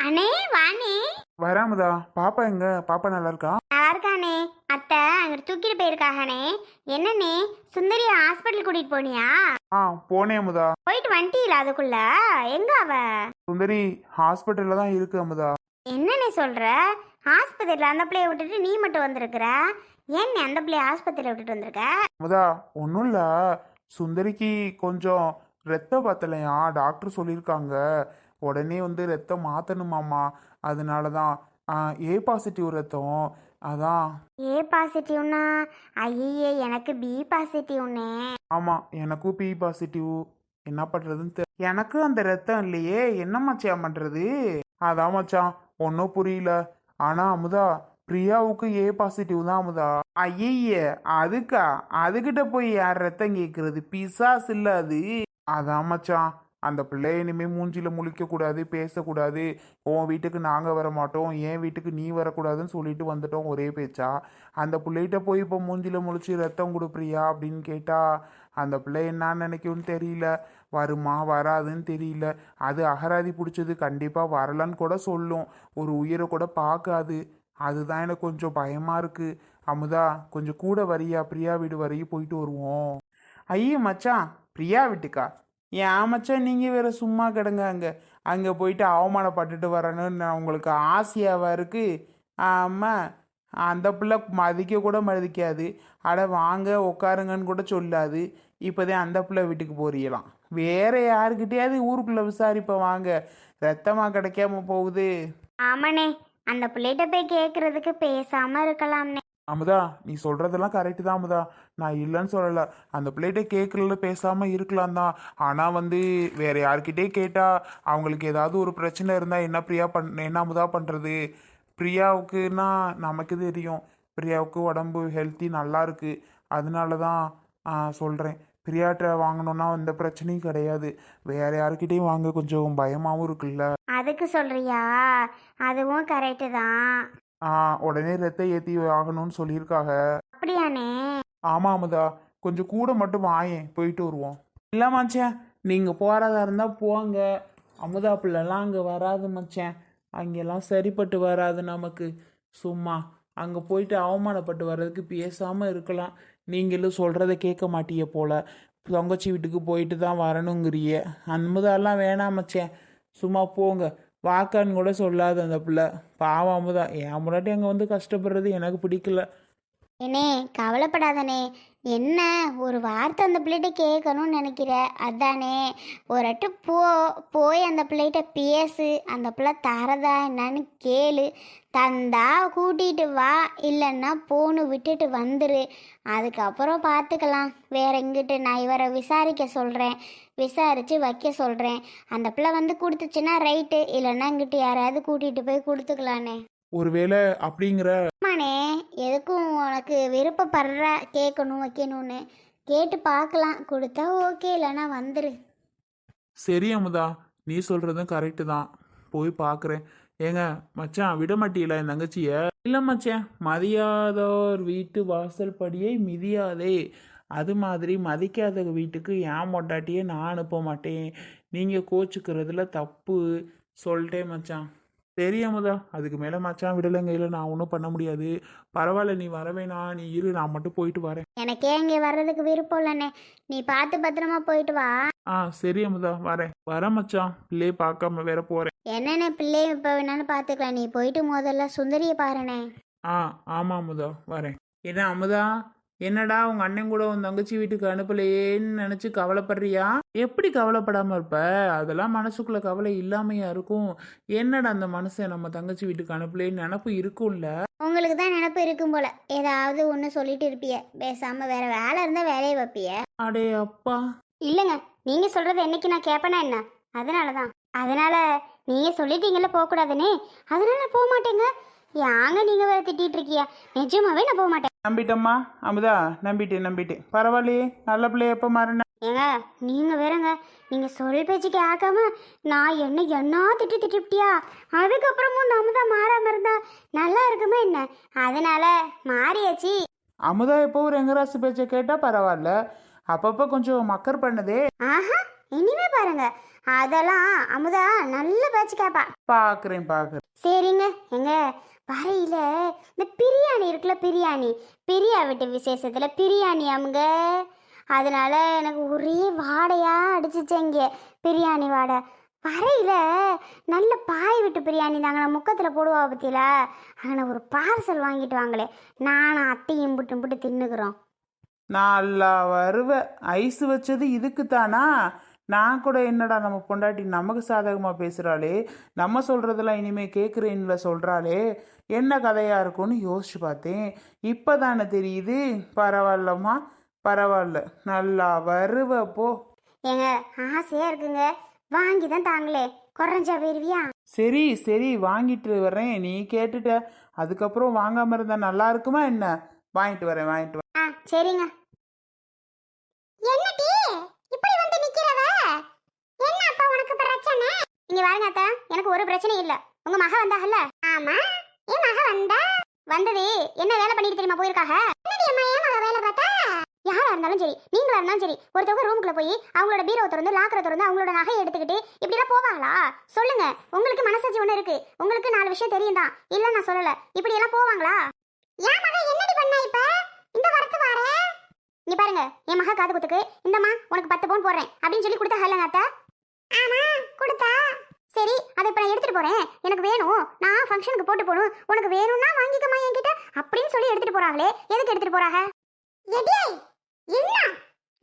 அண்ணே வாண்ணே. வராமதா பாப்பா எங்க? பாப்பா நல்லா இருக்கா நல்லா இருக்கானே அத்தை அங்க தூக்கிட்டு போயிருக்காகனே என்னண்ணே சுந்தரி ஹாஸ்பிட்டல் கூட்டிட்டு போனியா? ஆ போனேன் அமுதா. போயிட்டு வந்துட்டீல அதுக்குள்ள. எங்க அவ? சுந்தரி ஹாஸ்பிட்டல்ல தான் இருக்கு அமுதா. என்னண்ணே சொல்ற? ஆஸ்பத்திரியில் அந்த பிள்ளைய விட்டுட்டு நீ மட்டும் வந்திருக்கிற? ஏன் அந்த பிள்ளைய ஆஸ்பத்திரியில் விட்டுட்டு வந்திருக்க? அமுதா ஒன்றும் இல்லை. சுந்தரிக்கு கொஞ்சம் ரத்தம் பத்தலையா டாக்டர் சொல்லியிருக்காங்க உடனே வந்து ரத்தம் மாற்றணுமாம்மா அதனால தான் ஏ பாசிட்டிவ் ரத்தம். அதான். ஏ பாசிட்டிவ்னா ஐயே எனக்கு பி பாசிட்டிவ்னே. ஆமாம் எனக்கும் பி பாசிட்டிவ். என்ன பண்ணுறதுன்னு தெ எனக்கு அந்த ரத்தம் இல்லையே என்ன மச்சான் பண்ணுறது அதான் மச்சான் ஒன்றும் புரியல. ஆனால் அமுதா பிரியாவுக்கு ஏ பாசிட்டிவ் தான் அமுதா. ஐயே அதுக்கா அதுகிட்ட போய் யார் ரத்தம் கேட்குறது பிசாஸ் இல்லை அது. அதான் மச்சான். அந்த பிள்ளை இனிமேல் மூஞ்சியில் முழிக்க கூடாது பேசக்கூடாது. உன் வீட்டுக்கு நாங்கள் வர மாட்டோம் என் வீட்டுக்கு நீ வரக்கூடாதுன்னு சொல்லிட்டு வந்துட்டோம் ஒரே பேச்சா? அந்த பிள்ளைகிட்ட போய் இப்போ மூஞ்சியில் முழிச்சு ரத்தம் கொடுப்பியா அப்படின்னு கேட்டால் அந்த பிள்ளை என்ன நினைக்கும்னு தெரியல. வருமா வராதுன்னு தெரியல. அது அகராதி பிடிச்சது. கண்டிப்பாக வரலன்னு கூட சொல்லும். ஒரு உயிரை கூட பார்க்காது. அதுதான் எனக்கு கொஞ்சம் பயமாக இருக்குது அமுதா கொஞ்சம் கூட வரியா? பிரியா வீடு வரையும் போயிட்டு வருவோம். ஐயே மச்சான் பிரியா வீட்டுக்கா? ஏன் மச்சான் நீங்கள் வேற சும்மா கிடங்க அங்கே. அங்கே போயிட்டு அவமானப்பட்டுட்டு வரணும்னு நான் உங்களுக்கு ஆசையாவாக இருக்குது ஆமாம் அந்த பிள்ளை மதிக்க கூட மதிக்காது. அட வாங்க உட்காருங்கன்னு கூட சொல்லாது. இப்போதான் அந்த பிள்ளை வீட்டுக்கு போறீங்களாம். வேற யாருக்கிட்டையாவது ஊருக்குள்ளே விசாரிப்ப வாங்க. ரத்தமாக கிடைக்காம போகுது. ஆமாண்ணே. அந்த பிள்ளைகிட்ட போய் கேட்குறதுக்கு பேசாமல் இருக்கலாம்னே அமுதா நீ சொல்கிறதெல்லாம் கரெக்டு தான் அமுதா. நான் இல்லைன்னு சொல்லலை. அந்த பிள்ளைகிட்ட கேட்கல பேசாமல் இருக்கலாம் தான். ஆனால் வந்து வேற யார்கிட்டயே கேட்டால் அவங்களுக்கு ஏதாவது ஒரு பிரச்சனை இருந்தால் என்ன பிரியா பண் என்ன அமுதா பண்ணுறது பிரியாவுக்குன்னா நமக்கு தெரியும். பிரியாவுக்கு உடம்பு ஹெல்த்தி நல்லா இருக்குது அதனால தான் சொல்கிறேன் பிரியாட்ட வாங்கணுன்னா எந்த பிரச்சனையும் கிடையாது. வேற யாருக்கிட்டையும் வாங்க கொஞ்சம் பயமாகவும் இருக்குல்ல. அதுக்கு சொல்றியா? அதுவும் கரெக்டு தான். உடனே ரத்த ஏற்றி ஆகணும்னு சொல்லியிருக்காங்க அப்படியாண்ணே? ஆமா அமுதா. கொஞ்சம் கூட மட்டும் வாயேன். போயிட்டு வருவோம். இல்லை மச்சான் நீங்கள் போகிறதா இருந்தால் போங்க. அமுதா பிள்ளைலாம் அங்கே வராது மச்சான் அங்கெல்லாம் சரிப்பட்டு வராது நமக்கு. சும்மா அங்கே போயிட்டு அவமானப்பட்டு வர்றதுக்கு பேசாமல் இருக்கலாம். நீங்களும் சொல்கிறத கேட்க மாட்டீங்க போல. தொங்கச்சி வீட்டுக்கு போயிட்டு தான் வரணுங்கிறிய. அமுதாலாம் வேணாம் மச்சான் சும்மா போங்க. வாக்கான்னு கூட சொல்லாது அந்த பிள்ளை. பாவம் தான் என் முன்னாடி அங்கே வந்து கஷ்டப்படுறது எனக்கு பிடிக்கல. என்னே கவலைப்படாதனே என்ன ஒரு வார்த்தை அந்த பிள்ளைகிட்ட கேட்கணும்னு நினைக்கிற? அதானே ஒரு அட்டு போ போய் அந்த பிள்ளைகிட்ட பேசு. அந்த பிள்ளை தரதா என்னன்னு கேளு. தந்தா கூட்டிகிட்டு வா இல்லைன்னா போன்னு விட்டுட்டு வந்துரு. அதுக்கப்புறம் பார்த்துக்கலாம். வேற எங்கிட்டு? நான் இவரை விசாரிக்க சொல்கிறேன் விசாரித்து வைக்க சொல்கிறேன் அந்த பிள்ளை வந்து கொடுத்துச்சுன்னா ரைட்டு இல்லைன்னா இங்கிட்டு யாரையாவது கூட்டிகிட்டு போய் கொடுத்துக்கலானே. ஒருவேளை அப்படிங்கிற ஆமாண்ணே எதுக்கும் உனக்கு விருப்பப்படுற கேட்கணும் வைக்கணும்னு? கேட்டு பார்க்கலாம். கொடுத்தா ஓகே இல்லைன்னா வந்துரு. சரி அமுதா நீ சொல்றதும் கரெக்டு தான். போய் பார்க்குறேன். ஏங்க மச்சான் விட மாட்டீங்களா என் தங்கச்சிய? இல்லை மச்சான் மதியாதோர் வீட்டு வாசல் படியை மிதியாதே. அது மாதிரி மதிக்காத வீட்டுக்கு ஏன் மொட்டாட்டியே நான் அனுப்ப மாட்டேன். நீங்கள் கோச்சுக்கிறதுல தப்பு. சொல்லிட்டேன் மச்சான். சரி அமுதா அதுக்கு மேலே மச்சான் விடலைங்கையில் நான் ஒன்றும் பண்ண முடியாது. பரவாயில்ல நீ வரவேணா நீ இரு நான் மட்டும் போயிட்டு வரேன். எனக்கே இங்கே வர்றதுக்கு விருப்பம் இல்லைண்ணே. நீ பார்த்து பத்திரமா போயிட்டு வா. ஆ சரி அமுதா வரேன். வரேன் மச்சான். பிள்ளையே பார்க்காம வேற போகிறேன் என்னென்ன பிள்ளையும் இப்போ வேணாலும் பார்த்துக்கலாம். நீ போயிட்டு முதல்ல சுந்தரியை பாருண்ணே. ஆ ஆமாம் அமுதா வரேன். என்ன அமுதா? என்னடா உங்க அண்ணன் கூட உன் தங்கச்சி வீட்டுக்கு அனுப்பலையேன்னு நினைச்சு கவலைப்படுறியா? எப்படி கவலைப்படாம இருப்ப? அதெல்லாம் மனசுக்குள்ள கவலை இல்லாமையா இருக்கும். என்னடா அந்த மனுஷன் நம்ம தங்கச்சி வீட்டுக்கு அனுப்பலேன்னு நினப்பு இருக்கும்ல? உங்களுக்கு தான் நினப்பு இருக்கும் போல. ஏதாவது ஒன்று சொல்லிட்டு இருப்பிய. பேசாமல் வேற வேலை இருந்தால் வேலையை வைப்பிய. அடே அப்பா. இல்லைங்க. நீங்கள் சொல்கிறது என்னைக்கு நான் கேட்பேனா என்ன? அதனால தான் அதனால நீங்கள் சொல்லிட்டீங்கல்ல போகக்கூடாதுன்னு. அதனால போக மாட்டேங்க. யாங்க நீங்கள் வேற திட்டிட்டு இருக்கியா நிஜமாவே நான் போக மாட்டேன். நம்பிட்டம்மா. அமுதா நம்பிட்டேன் நம்பிட்டேன். பரவாயில்லையே. நல்ல பிள்ளைய எப்போ மாறின? ஏங்க நீங்கள் வேறங்க. நீங்கள் சொல் பேச்சு கேட்காம நான் என்ன என்ன திட்டி திட்டிப்டியா அதுக்கப்புறமும் நம்ம தான் மாறாம இருந்தா நல்லா இருக்குமே என்ன? அதனால மாறியாச்சு. அமுதா எப்போ ஒரு எங்கராசு பேச்சை கேட்டால் பரவாயில்ல. அப்பப்போ கொஞ்சம் மக்கர் பண்ணுதே. ஆஹா இனிமே பாருங்க. அதெல்லாம் அமுதா நல்ல பேச்சு கேப்பா. பார்க்குறேன் பார்க்குறேன் சரிங்க. எங்க வரையில இந்த பிரியாணி இருக்குல்ல பிரியாணி. பிரியா வீட்டு விசேஷத்துல பிரியாணி அமுங்க அதனால எனக்கு ஒரே வாடையா அடிச்சிச்சேங்க பிரியாணி வாடை. வரையில நல்ல பாய் விட்டு பிரியாணி தாங்க. நான் முக்கத்தில் போடுவா பத்தியில. அங்கே ஒரு பார்சல் வாங்கிட்டு வாங்களே. நானும் அத்தையும் புட்டு புட்டு தின்னுக்குறோம். நல்லா வருவ. ஐஸ் வச்சது இதுக்கு தானா? நான் கூட என்னடா நம்ம பொண்டாட்டி நமக்கு சாதகமாக பேசுகிறாளே நம்ம சொல்கிறதெல்லாம் இனிமே கேட்குறேன்ல சொல்கிறாளே என்ன கதையாக இருக்கும்னு யோசிச்சு பார்த்தேன். இப்போ தானே தெரியுது. பரவாயில்லம்மா. பரவாயில்ல. நல்லா வருவ போ. ஏங்க ஆசையா இருக்குங்க. வாங்கி தான் தாங்களே. குறைஞ்சா போயிருவியா? சரி சரி வாங்கிட்டு வரேன் நீ கேட்டுட்ட. அதுக்கப்புறம் வாங்காமல் இருந்தால் நல்லா இருக்குமா என்ன? வாங்கிட்டு வரேன் வாங்கிட்டு வரேன். ஆ சரிங்க என்னடி இப்படி வந்து நிக்கிறவ என்ன அப்பா உனக்கு பிரச்சனை இங்க வாருங்க அத்தா. எனக்கு ஒரு பிரச்சனையும் இல்ல. உங்க மக வந்தாங்கல்ல ஆமா. என் மக வந்தா? வந்தது. என்ன வேலை பண்ணிட்டு தெரியுமா போயிருக்காக? வேலை பார்த்தா? யாரா இருந்தாலும் சரி நீங்களா இருந்தாலும் சரி ஒருத்தவங்க ரூமுக்குள்ள போய் அவங்களோட பீரோ திறந்து லாக்கரை திறந்து அவங்களோட நகையை எடுத்துக்கிட்டு இப்படிலாம் போவாங்களா? சொல்லுங்க. உங்களுக்கு மனசாட்சி ஒண்ணு இருக்கு. உங்களுக்கு நாலு விஷயம் தெரியும் தான். இல்ல நான் சொல்லல. இப்படி எல்லாம் போவாங்களா? என் மக என்னடி பண்ணா இப்ப? இந்த வரத்து வாரே இங்க பாருங்க. என் மக காது குத்துக்கு. இந்தம்மா உனக்கு பத்து பவுன் போடுறேன். அப்படின்னு சொல்லி கொடுத்தா ஹல்லங்க அத்தை ஆமா கொடுத்தா சரி அதை இப்ப நான் எடுத்துட்டு போறேன். எனக்கு வேணும். நான் ஃபங்க்ஷனுக்கு போட்டு போகணும். உனக்கு வேணும்னா வாங்கிக்கமா என்கிட்ட அப்படின்னு சொல்லி எடுத்துட்டு போறாங்களே. எதுக்கு எடுத்துட்டு போறாங்க எடியை என்ன?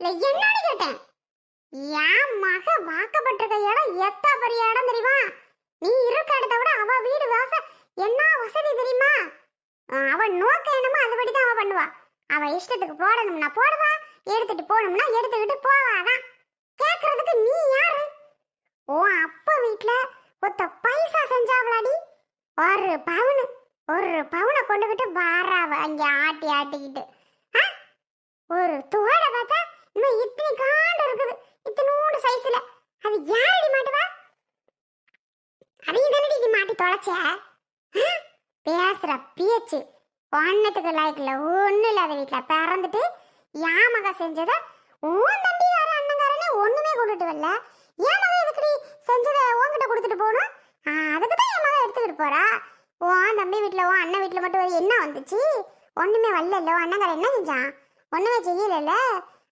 இல்ல என்னன்னு கேட்டேன். என் மக வாக்கப்பட்டிருக்க இடம் எத்தா பெரிய இடம் தெரியுமா? நீ இருக்க இடத்த விட அவ வீடு வாச என்ன வசதி தெரியுமா? அஹ் அவ நோக்க என்னமோ அதுபடி தான் அவ பண்ணுவா. அவ இஷ்டத்துக்கு போடணும்னா போடுவா. எடுத்துட்டு போகணும்னா எடுத்துக்கிட்டு போவாதான். கேக்குறதுக்கு நீ யாரு? ஓ அப்பா வீட்ல ஒத்த பைசா செஞ்சாவளாடி? ஒரு பவுனு ஒரு பவுனை கொண்டுகிட்டு வாராவ அங்க ஆட்டி ஆட்டிக்கிட்டு. ஒரு தோடை பார்த்தா இன்னும் இத்தனை காண்டு இருக்குது இத்தனோண்டு சைஸ்ல அது யாரடி மாட்டுவா? அதையும் தானடி நீ மாட்டி தொலைச்ச? பேசுற பேச்சு ஒன்னத்துக்கு லாய்க்கல ஒன்றும் இல்லாத வீட்டில் பிறந்துட்டு என் செஞ்சதை உன் தம்பி வேற அண்ணங்காரனே ஒன்றுமே கொண்டுட்டு வரல. ஏன் செஞ்சதை உன்கிட்ட கொடுத்துட்டு போகணும். அதுக்கு தான் என் மக எடுத்துக்கிட்டு போறா. உன் தம்பி வீட்டில் உன் அண்ணன் வீட்டில் மட்டும் என்ன வந்துச்சு? ஒன்றுமே வரல உன் அண்ணங்காரன் என்ன செஞ்சான்? ஒன்றுமே செய்யலைல்ல.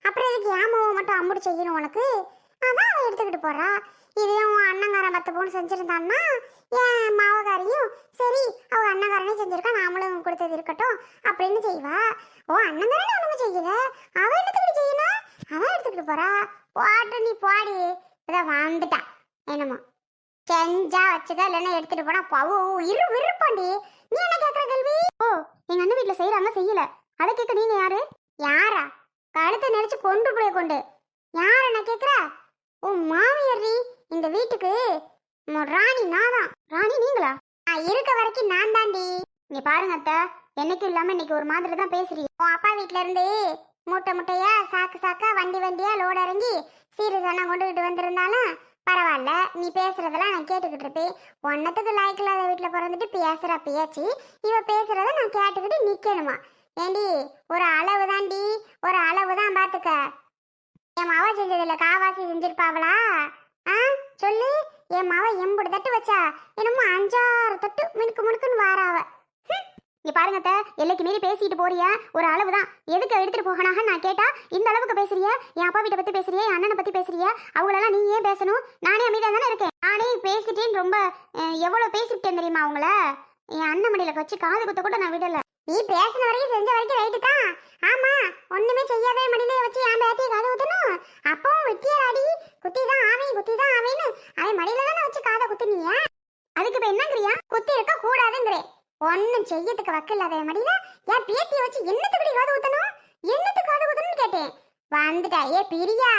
அப்புறம் எதுக்கு ஏமாவை மட்டும் அம்புட்டு செய்யணும் உனக்கு? அதான் அவன் எடுத்துக்கிட்டு போறா. இதே உன் அண்ணங்காரன் பத்து பவுன் செஞ்சுருந்தான்னா என் மாவகாரியும் சரி அவ அண்ணங்காரனே செஞ்சிருக்கா நாமளும் கொடுத்தது இருக்கட்டும் அப்படின்னு செய்வா. ஓ அண்ணங்காரனே ஒன்றுமே செய்யல. அவன் எடுத்துக்கிட்டு செய்யணும்? அதான் எடுத்துக்கிட்டு போறா. போட்டு நீ போடி. இதான் வந்துட்டா என்னமோ? செஞ்சா வச்சுக்க இல்லைன்னா எடுத்துட்டு போனா பவு. இரு விருப்பாண்டி நீ என்ன கேக்குற கேள்வி ஓ எங்க அண்ணன் வீட்டுல செய்யறாங்க செய்யல. அதை கேட்க நீங்க யாரு? யாரா? கழுத்தை நெரிச்சு கொண்டு போய் கொண்டு. யார நான் கேக்குற? ஓ மாமியாரி இந்த வீட்டுக்கு ராணி நாதான் ராணி நீங்களா? நான் இருக்க வரைக்கும் நான் தாண்டி நீ பாருங்க அத்தை. என்னைக்கும் இல்லாம இன்னைக்கு ஒரு மாதிரி தான் பேசுறீங்க. உன் அப்பா வீட்ல இருந்து மூட்டை முட்டையா சாக்கு சாக்கா வண்டி வண்டியா லோடு இறங்கி சீரியஸான கொண்டுகிட்டு வந்திருந்தாலும் பரவாயில்ல நீ பேசுறதெல்லாம் நான் கேட்டுக்கிட்டு இருப்பேன். ஒன்னத்துக்கு லாய்க்கில்லாத வீட்டில் பிறந்துட்டு பேசுற பேச்சு இவ பேசுறத நான் கேட்டுக்கிட்டு நிக்கணுமா? ஏண்டி ஒரு அளவு தாண்டி ஒரு அளவு தான் பாத்துக்க. என் மாவ செஞ்சதுல காவாசி செஞ்சிருப்பாவளா? ஆ சொல்லு. என் மாவ எம்பது தட்டு வச்சா என்னமோ அஞ்சாறு தட்டு மினுக்கு மினுக்குன்னு வாராவ இங்க பாருங்க அத்தை எல்லைக்கு மீறி பேசிட்டு போறியா? ஒரு அளவு தான் எதுக்கு எடுத்துட்டு போகனாக நான் கேட்டா இந்த அளவுக்கு பேசுறிய? என் அப்பா வீட்டை பத்தி பேசுறிய? என் அண்ணனை பத்தி பேசுறிய? அவங்களெல்லாம் நீ ஏன் பேசணும்? நானே அமைதியா தானே இருக்கேன். நானே பேசிட்டேன்னு ரொம்ப எவ்வளவு பேசிட்டேன் தெரியுமா அவங்கள? என் அண்ணன் மடியில வச்சு காது குத்த கூட நான் விடல. நீ பேசின வரைக்கும் செஞ்ச வரைக்கும் ரைட்டு தான். ஆமா ஒண்ணுமே செய்யாத மடியில வச்சு என் பேத்தி காது குத்தணும். அப்பவும் வெட்டியாடி குத்தி தான் ஆவேன் குத்தி தான் ஆவேன்னு. அவன் மடியில தானே வச்சு காதை குத்துனீங்க அதுக்கு இப்ப என்னங்கிறியா? குத்தி இருக்க கூடாதுங்கிறேன் ஒன்னும் செய்யறதுக்கு வக்கில்லாத இல்லாத மடியில என் பேத்தியை வச்சு என்னத்துக்கு காது ஊத்தணும்? என்னத்துக்கு காது ஊத்தணும்னு கேட்டேன். வந்துட்டா ஏ பிரியா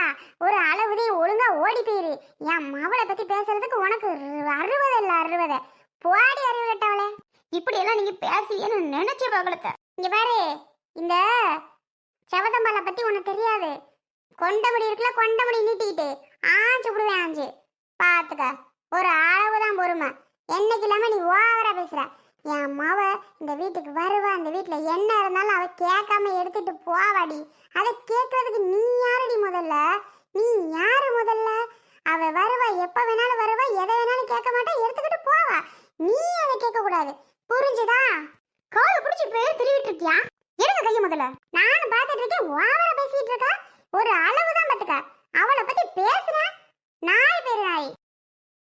ஒரு அளவுதே ஒழுங்கா ஓடி போயிரு. என் மவளை பத்தி பேசுறதுக்கு உனக்கு அறுபது இல்ல அறுபது. போடி அறிவு கட்டவளே இப்படி எல்லாம் நீங்க பேசுவீங்கன்னு நினைச்ச பகலத்தை இங்க பாரு இந்த செவதம்பாலை பத்தி உனக்கு தெரியாது. கொண்டபடி இருக்குல்ல கொண்டபடி நீட்டிக்கிட்டு ஆஞ்சு விடுவேன் ஆஞ்சு. பாத்துக்க ஒரு அளவுதான் பொறுமை. என்னைக்கு இல்லாம நீ ஓவரா பேசுற. என் மாவ இந்த வீட்டுக்கு வருவா அந்த வீட்டில் என்ன இருந்தாலும் அவள் கேட்காம எடுத்துட்டு போவாடி. அதை கேட்கறதுக்கு நீ யாரடி முதல்ல? நீ யாரு முதல்ல? அவ வருவா எப்ப வேணாலும் வருவா எதை வேணாலும் கேட்க மாட்டா எடுத்துக்கிட்டு போவா. நீ அதை கேட்க கூடாது புரிஞ்சுதா? காலை பிடிச்சி போய் திருவிட்டு இருக்கியா எடுங்க கைய முதல்ல. நானும் பார்த்துட்டு இருக்கேன் ஓவரா பேசிட்டு இருக்கா? ஒரு அளவு தான் பாத்துக்க அவளை பத்தி பேசுன நாய் பேரு நாய்.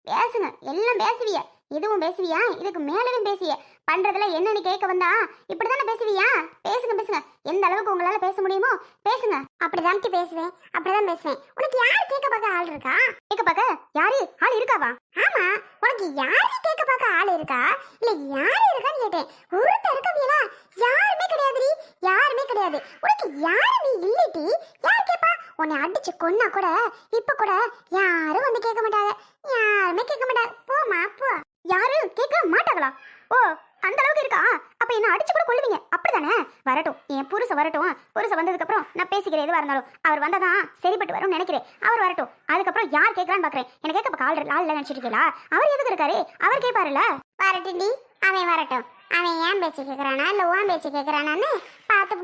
பேசுங்க எல்லாம் பேசுவிய. இதுவும் பேசுவியா? இதுக்கு மேலவும் பேசுவிய. பண்றதுல என்னன்னு கேட்க வந்தா இப்படிதானே பேசுவியா? பேசுங்க பேசுங்க. எந்த அளவுக்கு உங்களால பேச முடியுமோ பேசுங்க. அப்படிதான் பேசுவேன் அப்படிதான் பேசுவேன். உனக்கு யாரு கேட்க பார்க்க ஆள் இருக்கா? கேட்க பார்க்க? யாரு? ஆள் இருக்காவா? ஆமா. உனக்கு யாரு கேட்க பார்க்க ஆள் இருக்கா? இல்ல யாரு இருக்கான்னு கேட்டேன். ஒருத்தர் இருக்கவியலா? யாருமே கிடையாதுடி. யாருமே கிடையாது. உனக்கு யாரு நீ இல்லடி? யார் கேப்பா? உன்னை அடிச்சு கொன்னா கூட இப்ப கூட யாரும் வந்து கேட்க மாட்டாங்க. யாருமே கேட்க மாட்டாங்க போமா போ. யாரு? கேட்க மாட்டாங்களா? ஓ அந்த அளவுக்கு இருக்கா? அப்ப என்ன அடிச்சு கூட கொள்ளுவீங்க அப்படிதானே? வரட்டும். என் புருஷ வரட்டும். புருஷ வந்ததுக்கு அப்புறம் நான் பேசிக்கிறேன் எதுவா இருந்தாலும். அவர் வந்தாதான் சரிப்பட்டு வரும்னு நினைக்கிறேன். அவர் வரட்டும். அதுக்கப்புறம் யார் கேட்கலான்னு பாக்குறேன். எனக்கு கேட்க கால் ஆள் நினைச்சிட்டு இருக்கீங்களா? அவர் எதுக்கு இருக்காரு? அவர் கேட்பாருல்ல? வரட்டும் அவன் வரட்டும். அவன் ஏன் பேச்சு கேட்கறானா இல்ல ஓன் பேச்சு கேட்கறானான்னு பார்த்து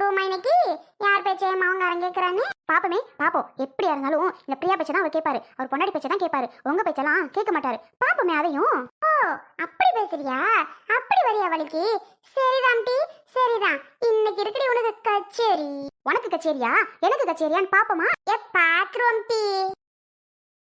பேச்சை மாவங்காரன் கேட்கறான்னு பாப்பமே பாப்போம். எப்படியா இருந்தாலும் இந்த பிரியா பேச்சை தான் அவர் கேட்பாரு. அவர் பொண்டாடி பேச்சை தான் கேட்பாரு. உங்க பேச்செல்லாம் கேட்க மாட்டாரு. பாப்பமே அதையும். ஓ அப்படி பேசுறியா? அப்படி வரியா வலிக்கு சரிதான் டி சரிதான். இன்னைக்கு இருக்கடி உனக்கு கச்சேரி. உனக்கு கச்சேரியா? எனக்கு கச்சேரியான்னு பாப்போமா? ஏ பாத்துருவோம் டி.